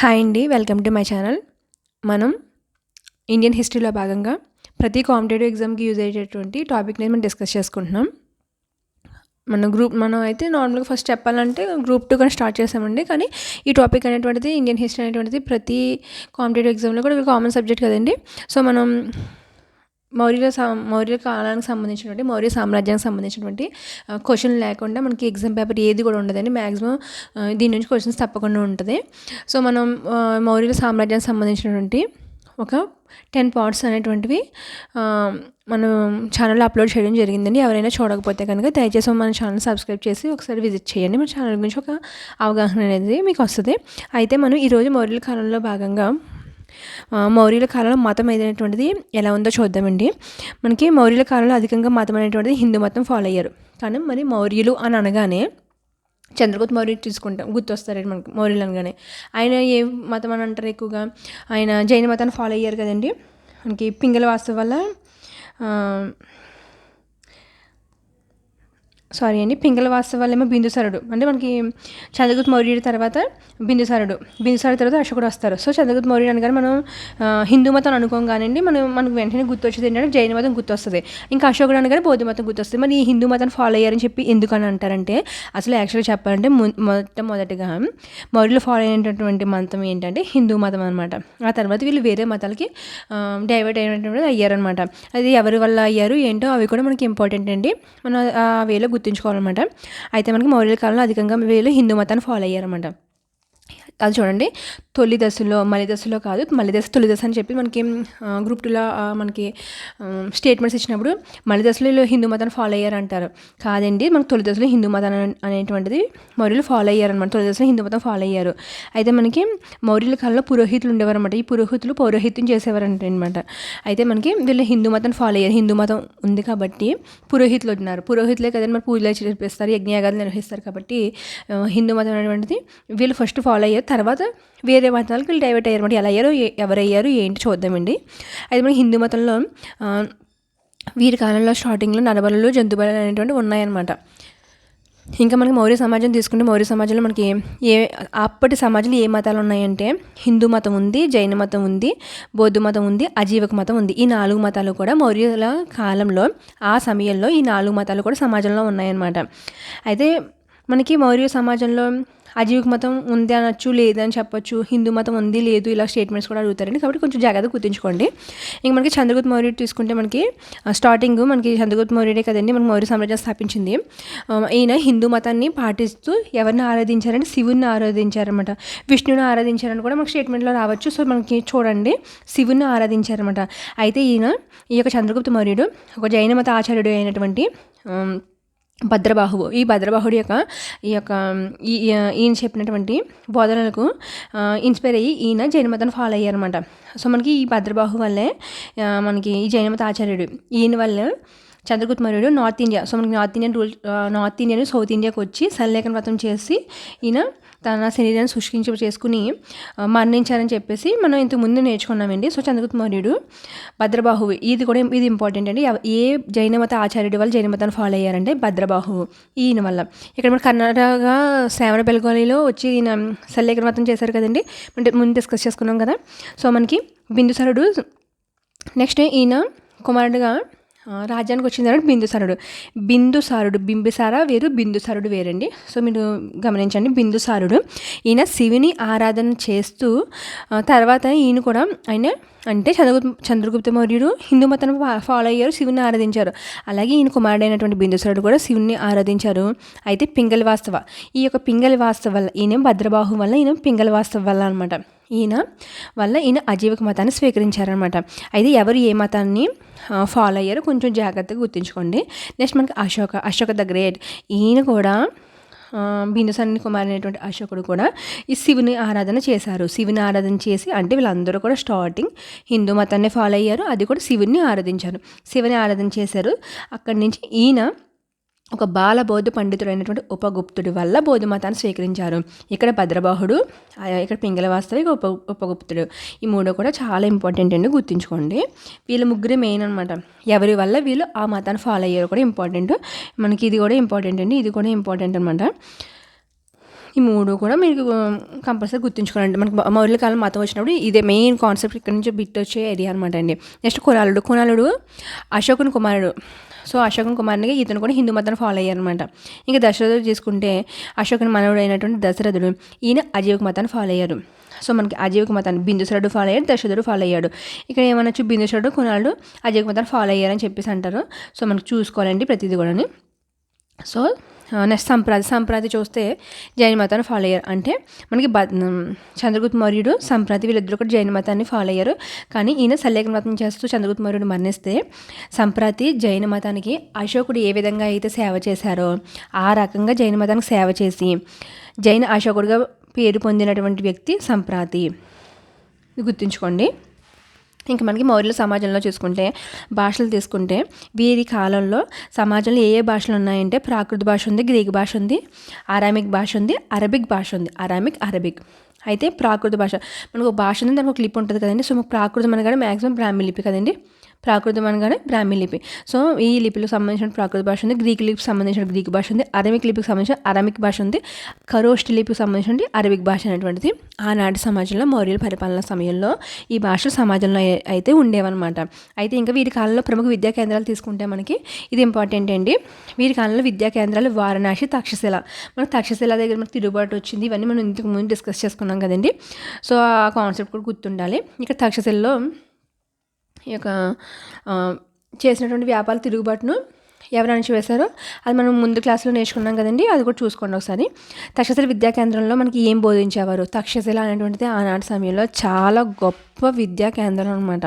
Hi అండి welcome to my channel. మనం Indian హిస్టరీలో భాగంగా ప్రతి కాంపిటేటివ్ ఎగ్జామ్కి యూజ్ అయ్యేటటువంటి టాపిక్ని మనం డిస్కస్ చేసుకుంటున్నాం. మన గ్రూప్ మనం అయితే నార్మల్గా ఫస్ట్ చెప్పాలంటే గ్రూప్ టూ కానీ స్టార్ట్ చేసామండి. కానీ ఈ టాపిక్ అనేటువంటిది ఇండియన్ హిస్టరీ అనేటువంటిది ప్రతి కాంపిటేటివ్ ఎగ్జామ్లో కూడా కామన్ సబ్జెక్ట్ కదండి. సో మనం మౌర్యుల సా మౌర్య కాలానికి సంబంధించినటువంటి మౌర్య సామ్రాజ్యానికి సంబంధించినటువంటి క్వశ్చన్ లేకుండా మనకి ఎగ్జామ్ పేపర్ ఏది కూడా ఉండదండి. మ్యాక్సిమం దీని నుంచి క్వశ్చన్స్ తప్పకుండా ఉంటుంది. సో మనం మౌర్యుల సామ్రాజ్యానికి సంబంధించినటువంటి ఒక టెన్ పార్ట్స్ అనేటువంటివి మనం ఛానల్లో అప్లోడ్ చేయడం జరిగిందండి. ఎవరైనా చూడకపోతే కనుక దయచేసి మన ఛానల్ సబ్స్క్రైబ్ చేసి ఒకసారి విజిట్ చేయండి. మన ఛానల్ గురించి ఒక అవగాహన అనేది మీకు వస్తుంది. అయితే మనం ఈరోజు మౌర్యుల కాలంలో భాగంగా మౌర్యుల కాలంలో మతం ఏదైనటువంటిది ఎలా ఉందో చూద్దామండి. మనకి మౌర్యుల కాలంలో అధికంగా మతం అనేటువంటిది హిందూ మతం ఫాలో అయ్యారు. కానీ మరి మౌర్యులు అని అనగానే చంద్రగుప్త మౌర్యుడు తీసుకుంటాం గుర్తొస్తారండి మనకి మౌర్యులు అనగానే. ఆయన ఏ మతం అని అంటారు ఎక్కువగా? ఆయన జైన మతాన్ని ఫాలో అయ్యారు కదండి. మనకి పింగళ వాస్తు వల్ల సారీ అండి. పింగళ వాస్తవాలేమో వల్ల బిందుసారుడు అంటే మనకి చంద్రగుప్త మౌర్యుడి తర్వాత బిందుసారుడు బిందుసారుడు తర్వాత అశోకుడు వస్తారు. సో చంద్రగుప్త మౌర్యుడు అనగానే మనం హిందూ మతం అనుకోం కానండి మనం మనకు వెంటనే గుర్తొచ్చేది ఏంటంటే జైన మతం గుర్తొస్తుంది. ఇంకా అశోకుడు అనగానే బౌద్ధ మతం గుర్తొస్తుంది. మరి ఈ హిందూ మతం ఫాలో అయ్యారని చెప్పి ఎందుకని అంటారంటే అసలు యాక్చువల్గా చెప్పాలంటే ము- మొట్టమొదటిగా మౌర్యులు ఫాలో అయినటువంటి మతం ఏంటంటే హిందూ మతం అనమాట ఆ తర్వాత వీళ్ళు వేరే మతాలకి డైవర్ట్ అయినటువంటి అయ్యారనమాట అది ఎవరి వల్ల అయ్యారు ఏంటో అవి కూడా మనకి ఇంపార్టెంట్ అండి. మనం ఆ వేలో గుర్తుంచుకోవాలన్నమాట. అయితే మనకి మౌర్యుల కాలంలో అధికంగా వీళ్ళు హిందూ మతాన్ని ఫాలో అయ్యారన్నమాట. అది చూడండి. తొలి దశలో మలి దశలో కాదు మలి దశ తొలి దశ అని చెప్పి మనకి గ్రూప్ టూలో మనకి స్టేట్మెంట్స్ ఇచ్చినప్పుడు మలి దశలో వీళ్ళు హిందూ మతాన్ని ఫాలో అయ్యారంటారు. కాదండి మనకు తొలి దశలో హిందూ మతం అనేటువంటిది మౌర్యులు ఫాలో అయ్యారనమాట తొలి దశలో హిందూ మతం ఫాలో అయ్యారు. అయితే మనకి మౌర్యుల కాలంలో పురోహితులు ఉండేవారు అనమాట ఈ పురోహితులు పౌరోహిత్యం చేసేవారంట అనమాట అయితే మనకి వీళ్ళు హిందూ మతం ఫాలో అయ్యారు. హిందూ మతం ఉంది కాబట్టి పురోహితులు ఉన్నారు పురోహితులే కదండి మరి పూజలు చేపిస్తారు యజ్ఞయాగాలు నిర్వహిస్తారు కాబట్టి హిందూ మతం అనేటువంటిది వీళ్ళు ఫస్ట్ ఫాలో అయ్యారు. తర్వాత వేరే మతాలకు వీళ్ళు డైవర్ట్ అయ్యారు అనమాట. ఎలా అయ్యారు ఎవరయ్యారు ఏంటి చూద్దామండి. అయితే మనకి హిందూ మతంలో వీరి కాలంలో స్టార్టింగ్లో నరబలు జంతుబలు అనేటువంటి ఉన్నాయన్నమాట. ఇంకా మనకి మౌర్య సమాజం తీసుకుంటే మౌర్య సమాజంలో మనకి ఏ అప్పటి సమాజంలో ఏ మతాలు ఉన్నాయంటే హిందూ మతం ఉంది జైన మతం ఉంది బౌద్ధ మతం ఉంది అజీవక మతం ఉంది. ఈ నాలుగు మతాలు కూడా మౌర్యుల కాలంలో ఆ సమయంలో ఈ నాలుగు మతాలు కూడా సమాజంలో ఉన్నాయన్నమాట. అయితే మనకి మౌర్య సమాజంలో అజీవిక మతం ఉంది అనొచ్చు లేదని చెప్పొచ్చు హిందూ మతం ఉంది లేదు ఇలా స్టేట్మెంట్స్ కూడా అడుగుతారండి. కాబట్టి కొంచెం జాగ్రత్తగా గుర్తుంచుకోండి. ఇంక మనకి చంద్రగుప్త మౌర్యుడు తీసుకుంటే మనకి స్టార్టింగ్ మనకి చంద్రగుప్త మౌర్యుడే కదండి మనకి మౌర్య సామ్రాజ్యం స్థాపించింది. ఈయన హిందూ మతాన్ని పాటిస్తూ ఎవరిని ఆరాధించారంటే శివుని ఆరాధించారనమాట విష్ణుని ఆరాధించారని కూడా మనకి స్టేట్మెంట్లో రావచ్చు. సో మనకి చూడండి శివుని ఆరాధించారనమాట అయితే ఈయన ఈ యొక్క చంద్రగుప్త మౌర్యుడు ఒక జైన మత ఆచార్యుడు అయినటువంటి భద్రబాహువు. ఈ భద్రబాహుడి యొక్క ఈ యొక్క ఈ ఈయన చెప్పినటువంటి బోధనలకు ఇన్స్పైర్ అయ్యి ఈయన జైనమతాన్ని ఫాలో అయ్యారనమాట సో మనకి ఈ భద్రబాహు వల్లే మనకి ఈ జైనమత ఆచార్యుడు. ఈయన వల్ల చంద్రగుప్త మౌర్యుడు నార్త్ ఇండియా. సో మనకి north Indian rule north Indian south ఇండియాకి వచ్చి సల్లేఖన వ్రతం చేసి ఈయన తన శరీరాన్ని శుష్కించి చేసుకుని మరణించారని చెప్పేసి మనం ఇంతకు ముందు నేర్చుకున్నామండి. సో చంద్రగుప్త మౌర్యుడు భద్రబాహువు. ఇది కూడా ఇది ఇంపార్టెంట్ అండి. ఏ జైన మత ఆచార్యుడి వల్ల జైన మతాన్ని ఫాలో అయ్యారంటే భద్రబాహువు ఈయన వల్ల. ఇక్కడ మన కర్ణాటక శ్రావణ బెల్గొలిలో వచ్చి ఈయన సల్లేఖన వ్రతం చేశారు కదండి. అంటే ముందు డిస్కస్ చేసుకున్నాం కదా. సో మనకి బిందుసారుడు నెక్స్ట్ ఈయన కుమారుడుగా రాజ్యానికి వచ్చిన తర్వాత బిందుసారుడు. బిందుసారుడు బింబిసార వేరు బిందుసారుడు వేరండి. సో మీరు గమనించండి బిందుసారుడు ఈయన శివుని ఆరాధన చేస్తూ తర్వాత ఈయన కూడా ఆయన అంటే చంద్రగుప్త చంద్రగుప్త మౌర్యుడు హిందూ మతం ఫా- ఫాలో అయ్యారు శివుని ఆరాధించారు. అలాగే ఈయన కుమారుడైనటువంటి బిందుసారుడు కూడా శివుని ఆరాధించారు. అయితే పింగళ వాస్తవ. ఈ యొక్క పింగళ వాస్తవ వల్ల ఈయన భద్రబాహు వల్ల ఈయన పింగళ వాస్తవ వల్ల అనమాట ఈయన వల్ల ఈయన అజీవక మతాన్ని స్వీకరించారనమాట అయితే ఎవరు ఏ మతాన్ని ఫాలో అయ్యారో కొంచెం జాగ్రత్తగా గుర్తుంచుకోండి. నెక్స్ట్ మనకి అశోక అశోక ద గ్రేట్. ఈయన కూడా బిందుసాని కుమార్ అనేటువంటి అశోకుడు కూడా ఈ శివుని ఆరాధన చేశారు. శివుని ఆరాధన చేసి అంటే వీళ్ళందరూ కూడా స్టార్టింగ్ హిందూ మతాన్ని ఫాలో అయ్యారు. అది కూడా శివుని ఆరాధించారు. శివుని ఆరాధన చేశారు. అక్కడి నుంచి ఈయన ఒక బాల బౌద్ధ పండితుడు అయినటువంటి ఉపగుప్తుడి వల్ల బౌద్ధ మతాన్ని స్వీకరించారు. ఇక్కడ భద్రబాహుడు ఇక్కడ పింగళ వాస్తవి ఉప ఉపగుప్తుడు. ఈ మూడో కూడా చాలా ఇంపార్టెంట్ అండి గుర్తుంచుకోండి. వీళ్ళు ముగ్గురే మెయిన్ అనమాట ఎవరి వల్ల వీళ్ళు ఆ మతాన్ని ఫాలో అయ్యారు కూడా ఇంపార్టెంట్ మనకి ఇది కూడా ఇంపార్టెంట్ అండి ఇది కూడా ఇంపార్టెంట్ అనమాట ఈ మూడు కూడా మీకు కంపల్సరీ గుర్తుంచుకోవాలండి. మనకు మౌర్యుల కాలం మతం వచ్చినప్పుడు ఇదే మెయిన్ కాన్సెప్ట్ ఇక్కడ నుంచి బిట్ వచ్చే ఏరియా అనమాట అండి. నెక్స్ట్ కులాలుడు కులాలుడు అశోకుని కుమారుడు. సో అశోకన్ కుమారునిగా ఇతను కూడా హిందూ మతాన్ని ఫాలో అయ్యారనమాట ఇంకా దశరథుడు తీసుకుంటే అశోకుని మనవుడు అయినటువంటి దశరథుడు ఈయన అజీవక మతాన్ని ఫాలో అయ్యారు. సో మనకి అజీవక మతాన్ని బిందుసరుడు ఫాలో అయ్యాడు దశరథుడు ఫాలో అయ్యాడు. ఇక్కడ ఏమనొచ్చు బిందుసరుడు కొనాడు అజీవక మతాన్ని ఫాలో అయ్యారని చెప్పేసి అంటారు. సో మనకు చూసుకోవాలండి ప్రతిదీ కూడా సో నెక్స్ట్ సంప్రాంతి సంప్రాతి చూస్తే జైన మతాన్ని ఫాలో అయ్యారు. అంటే మనకి చంద్రగుప్త మౌర్యుడు సంప్రాతి వీళ్ళిద్దరు కూడా జైన మతాన్ని ఫాలో అయ్యారు. కానీ ఈయన సల్లేఖ మతం చేస్తూ చంద్రగుప్త మౌర్యుడు మరణిస్తే సంప్రాతి జైన మతానికి అశోకుడు ఏ విధంగా అయితే సేవ చేశారో ఆ రకంగా జైన మతానికి సేవ చేసి జైన అశోకుడుగా పేరు పొందినటువంటి వ్యక్తి సంప్రాతి గుర్తుంచుకోండి. ఇంక మనకి మౌర్యుల సమాజంలో చూసుకుంటే భాషలు తీసుకుంటే వీరి కాలంలో సమాజంలో ఏ ఏ భాషలు ఉన్నాయంటే ప్రాకృత భాష ఉంది గ్రీక్ భాష ఉంది అరామిక్ భాష ఉంది అరబిక్ భాష ఉంది. Aramaic Arabic. అయితే ప్రాకృత భాష. మనకు భాష ఉంది దానికి ఒక లిపి ఉంటుంది కదండి. సో ప్రాకృతం అనగానే మ్యాక్సిమం బ్రాహ్మీ లిపి కదండి. ప్రాకృతం అనగానే బ్రాహ్మీ లిపి. సో ఈ లిపిలకు సంబంధించిన ప్రాకృత భాష ఉంది గ్రీక్ లిపికి సంబంధించిన గ్రీక్ భాష ఉంది అరమిక్ లిపికి సంబంధించిన అరమిక్ భాష ఉంది కరోష్టి లిపికి సంబంధించిన అరబిక్ భాష అనేటువంటిది ఆనాటి సమాజంలో మౌర్యుల పరిపాలన సమయంలో ఈ భాషలు సమాజంలో అయితే ఉండేవన్నమాట. అయితే ఇంకా వీరి కాలంలో ప్రముఖ విద్యా కేంద్రాలు తీసుకుంటే మనకి ఇది ఇంపార్టెంట్ అండి వీరి కాలంలో విద్యా కేంద్రాలు వారణాసి తక్షశిల. మనకు తక్షశిల దగ్గర మనకు తిరుగుబాటు వచ్చింది ఇవన్నీ మనం ఇంతకు ముందు డిస్కస్ చేసుకున్నాం కదండి. సో ఆ కాన్సెప్ట్ కూడా గుర్తుండాలి. ఇక్కడ తక్షశిలలో ఈ యొక్క చేసినటువంటి వ్యాపార తిరుగుబాటును ఎవరు అణచివేశారో అది మనం ముందు క్లాస్లో నేర్చుకున్నాం కదండి అది కూడా చూసుకోండి ఒకసారి. తక్షశిల విద్యా కేంద్రంలో మనకి ఏం బోధించేవారు? తక్షశిల అనేటువంటిది ఆనాటి సమయంలో చాలా గొప్ప విద్యా కేంద్రం అనమాట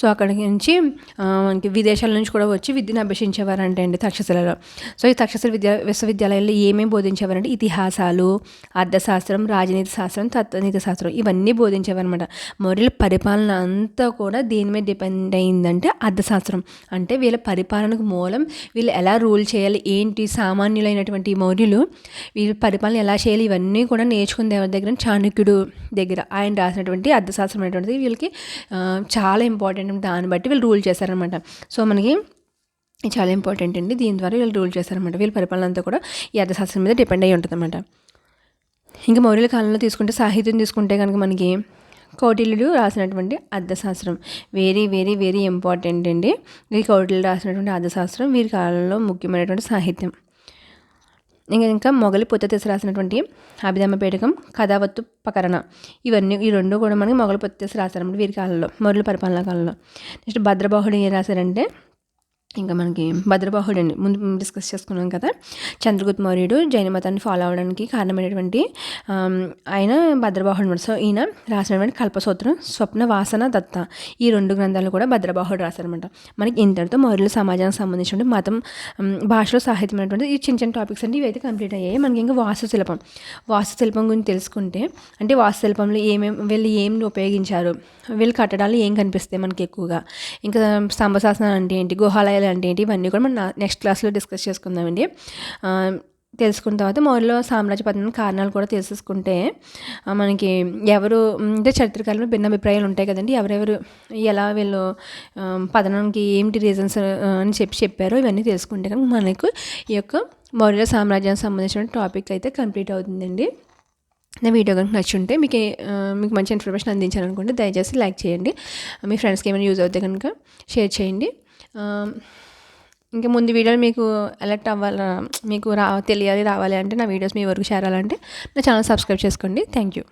సో అక్కడికి నుంచి మనకి విదేశాల నుంచి కూడా వచ్చి విద్యను అభ్యసించేవారంటే అండి తక్షశిలలో. సో ఈ తక్షశిల విద్యా విశ్వవిద్యాలయంలో ఏమేమి బోధించేవారంటే ఇతిహాసాలు అర్థశాస్త్రం రాజనీతి శాస్త్రం తత్వనీతి శాస్త్రం ఇవన్నీ బోధించేవారనమాట మౌర్యుల పరిపాలన అంతా కూడా దేని మీద డిపెండ్ అయిందంటే అర్థశాస్త్రం. అంటే వీళ్ళ పరిపాలనకు మూలం వీళ్ళు ఎలా రూల్ చేయాలి ఏంటి సామాన్యులైనటువంటి మౌర్యులు వీళ్ళు పరిపాలన ఎలా చేయాలి ఇవన్నీ కూడా నేర్చుకుంది ఎవరి దగ్గర? చాణక్యుడు దగ్గర. ఆయన రాసినటువంటి అర్థశాస్త్రం అనేటువంటిది వీళ్ళకి చాలా ఇంపార్టెంట్ దాన్ని బట్టి వీళ్ళు రూల్ చేశారనమాట సో మనకి చాలా ఇంపార్టెంట్ అండి. దీని ద్వారా వీళ్ళు రూల్ చేశారనమాట వీళ్ళ పరిపాలన అంతా కూడా ఈ అర్థశాస్త్రం మీద డిపెండ్ అయ్యి ఉంటుంది అనమాట ఇంకా మౌర్యుల కాలంలో తీసుకుంటే సాహిత్యం తీసుకుంటే కనుక మనకి కౌటిల్యుడు రాసినటువంటి అర్థశాస్త్రం వెరీ వెరీ వెరీ ఇంపార్టెంట్ అండి. ఈ కౌటిల్యుడు రాసినటువంటి అర్థశాస్త్రం వీరి కాలంలో ముఖ్యమైనటువంటి సాహిత్యం. ఇంకా ఇంకా మొగలి పొత్తతెస రాసినటువంటి అభిధమ్మ పేటకం కథావత్తు పకరణ ఇవన్నీ ఈ రెండు కూడా మనకి మొగలి పొత్తతెస రాశారన్నమాట వీరి కాలంలో మొదలు పరిపాలన కాలంలో. నెక్స్ట్ భద్రబాహుడు ఏం రాశారంటే ఇంకా మనకి భద్రబాహుడు అండి ముందు డిస్కస్ చేసుకున్నాం కదా చంద్రగుప్త మౌర్యుడు జైన మతాన్ని ఫాలో అవడానికి కారణమైనటువంటి ఆయన భద్రబాహుడు అనమాట. సో ఈయన రాసినటువంటి కల్పసూత్రం స్వప్న వాసన దత్త. ఈ రెండు గ్రంథాలు కూడా భద్రబాహుడు రాశారనమాట. మనకి ఇంతటితో మౌర్యుల సమాజానికి సంబంధించిన మతం భాషలో సాహిత్యమైనటువంటి ఈ చిన్న చిన్న టాపిక్స్ అంటే ఇవైతే కంప్లీట్ అయ్యాయి. మనకి ఇంకా వాస్తుశిల్పం. వాస్తుశిల్పం గురించి తెలుసుకుంటే అంటే వాస్తుశిల్పంలో ఏమేమి వీళ్ళు ఏమి ఉపయోగించారు? వీళ్ళు కట్టడాలు ఏం కనిపిస్తాయి మనకి ఎక్కువగా? ఇంకా స్తంభశాసనాలు అంటే ఏంటి? గుహాలయ గుహాలయాలు అంటే ఏంటి? ఇవన్నీ కూడా మనం నెక్స్ట్ క్లాస్లో డిస్కస్ చేసుకుందామండి. తెలుసుకున్న తర్వాత మౌర్యుల సామ్రాజ్య పతనం కారణాలు కూడా తెలుసుకుంటే మనకి ఎవరు అంటే చరిత్రకాలంలో భిన్న అభిప్రాయాలు ఉంటాయి కదండి. ఎవరెవరు ఎలా వీళ్ళు పతనానికి ఏమిటి రీజన్స్ అని చెప్పి చెప్పారో ఇవన్నీ తెలుసుకుంటే కనుక మనకు ఈ యొక్క మౌర్యుల సామ్రాజ్యానికి సంబంధించిన టాపిక్ అయితే కంప్లీట్ అవుతుందండి. నా వీడియో కనుక నచ్చుంటే మీకు మీకు మంచి ఇన్ఫర్మేషన్ అందించాలనుకుంటే దయచేసి లైక్ చేయండి. మీ ఫ్రెండ్స్కి ఏమైనా యూజ్ అవుతే కనుక షేర్ చేయండి. ఇంకా ముందు వీడియోలు మీకు అలర్ట్ అవ్వాలి మీకు రా తెలియాలి రావాలి అంటే నా వీడియోస్ మీ వరకు చేరాలంటే నా ఛానల్ సబ్స్క్రైబ్ చేసుకోండి. Thank you